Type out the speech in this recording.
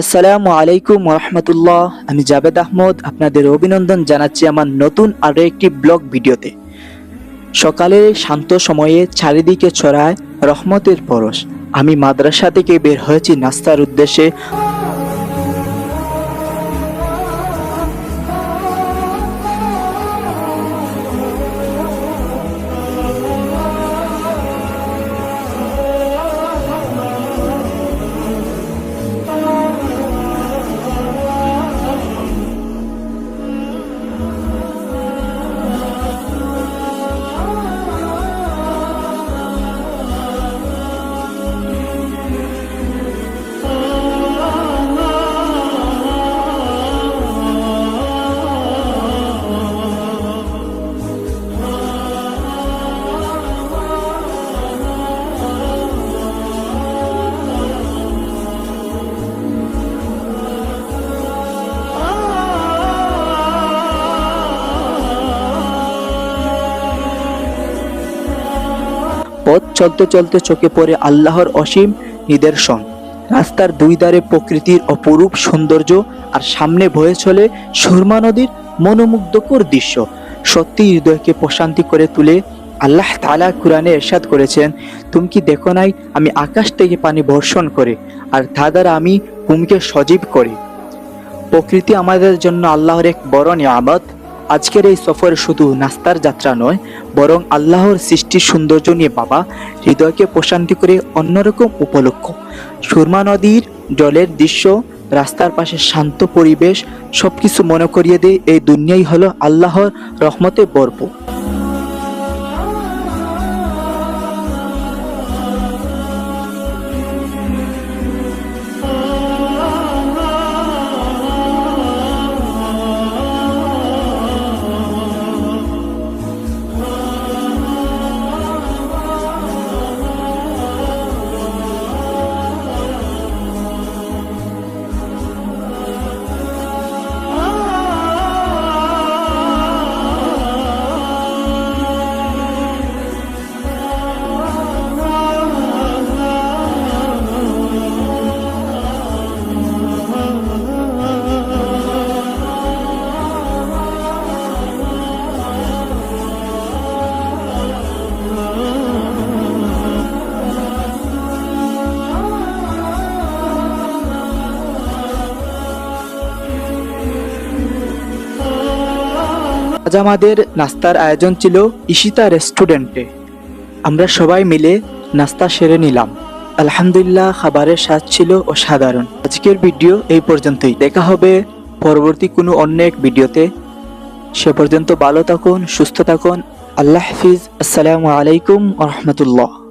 আসসালামু আলাইকুম রহমতুল্লাহ আমি জাবেদ আহমদ, আপনাদের অভিনন্দন জানাচ্ছি আমার নতুন আরও একটি ব্লগ ভিডিওতে। সকালের শান্ত সময়ে চারিদিকে ছড়ায় রহমতের পরশ। আমি মাদ্রাসা থেকে বের হয়েছি নাস্তার উদ্দেশ্যে। পথ চলতে চলতে চোখে পড়ে আল্লাহর অসীম নিদর্শন রাস্তার দুই ধারে প্রকৃতির অপরূপ সৌন্দর্য আর সামনে বয়ে চলে সুরমা নদীর মনোমুগ্ধকর দৃশ্য। সত্যি হৃদয়কে প্রশান্তি করে তুলে আল্লাহ তালা কুরআনে এরশাদ করেছেন, তুমি কি দেখো নাই আমি আকাশ থেকে পানি বর্ষণ করে, আর তা দ্বারা আমি ভূমিকে সজীব করি? প্রকৃতি আমাদের জন্য আল্লাহর এক বড় নিয়ামত আজকের এই সফর শুধু নাস্তার যাত্রা নয়, বরং আল্লাহর সৃষ্টির সৌন্দর্য নিয়ে বাবা হৃদয়কে প্রশান্তি করে অন্যরকম উপলক্ষ। সুরমা নদীর জলের দৃশ্য, রাস্তার পাশে শান্ত পরিবেশ, সবকিছু মনে করিয়ে দেয় এই দুনিয়াই হলো আল্লাহর রহমতে ভরপুর। আমাদের নাস্তার আয়োজন ছিল ইশিতা রেস্টুরেন্টে। আমরা সবাই মিলে নাস্তা সেরে নিলাম। আলহামদুলিল্লাহ, খাবারের স্বাদ ছিল অসাধারণ। আজকের ভিডিও এই পর্যন্তই। দেখা হবে পরবর্তী কোনো অন্য এক ভিডিওতে। সে পর্যন্ত ভালো থাকুন, সুস্থ থাকুন। আল্লাহ হাফিজ। আসসালামু আলাইকুম রহমতুল্লাহ।